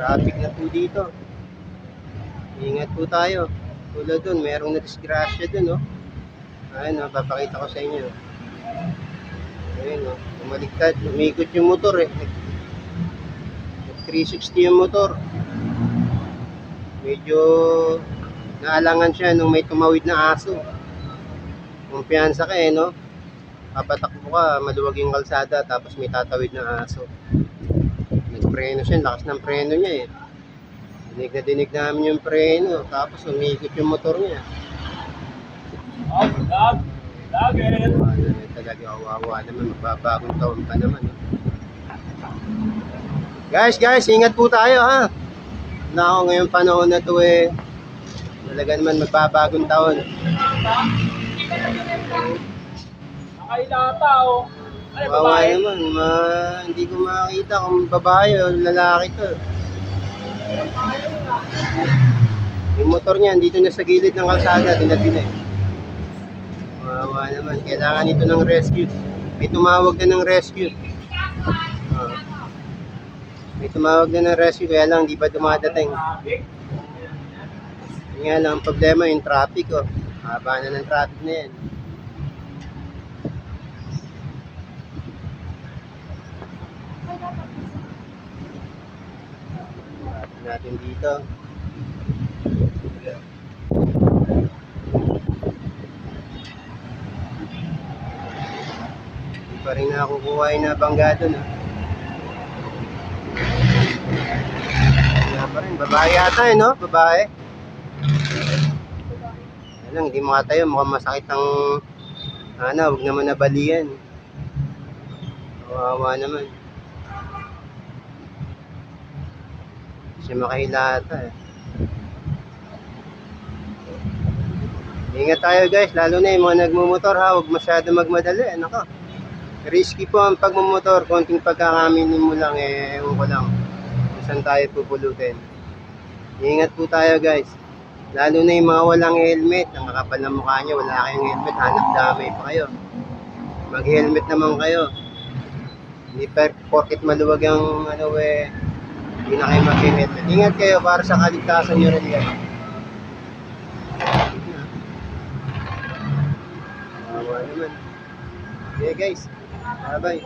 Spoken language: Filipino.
Traffic na po dito. Ingat po tayo. Tulad dun, merong na-disgrasya dun, oh. Ayun, oh, papakita ko sa inyo. Ayun, oh. Umaligtad. Umikot yung motor, eh. Nag 360 yung motor. Medyo naalangan siya nung may tumawid na aso. Kumpiyansa ka, eh, no? Papatakbo ka, maluwag yung kalsada, tapos may tatawid na aso. Nagpreno siya, lakas ng preno niya, eh. Dinig na dinig namin yung preno, tapos umikot yung motor niya. Dog. Dogger. Ano, eh, talaga kawawa naman, magbabagong taon pa naman. eh. Guys, guys, ingat po tayo ha. Na ako ngayong panahon na to eh. Talaga naman magbabagong taon. Nakailata, oh. Kawawa babae? naman, ma, hindi ko makita kung babae o lalaki to. Yung motor niya, dito na sa gilid ng kalsada, tinabi na eh. Kawawa naman, kailangan ito ng rescue. May tumawag na ng rescue. Ah. may tumawag na ng rescue, kaya lang di pa dumadating. Yun nga lang, ang problema yung traffic oh. Haba na ng traffic na yan. Natin dito. Hindi pa rin nakukuha yung nabangga dun ah. Wala pa rin. Babae yata eh, no? Babae. Lang, hindi makatayo. Mukhang masakit ang ano, huwag naman nabalian. Kawawa naman. Kasi makahilata eh. Ingat tayo guys, lalo na yung mga nagmumotor ha, huwag masyado magmadali. Ano ka? Risky po ang pagmumotor, konting pagkakaminin mo lang eh, ewan ko lang. Kung saan tayo pupulutin. Ingat po tayo guys. Lalo na yung mga walang helmet, ang kakapal ng mukha nyo, wala kayong helmet, hanap damay pa kayo. Mag-helmet naman kayo. Hindi per porket maluwag ang ano eh, hindi na kayo mag-helmet. Ingat kayo para sa kaligtasan nyo rin yan. Awa naman. Okay guys, bye bye.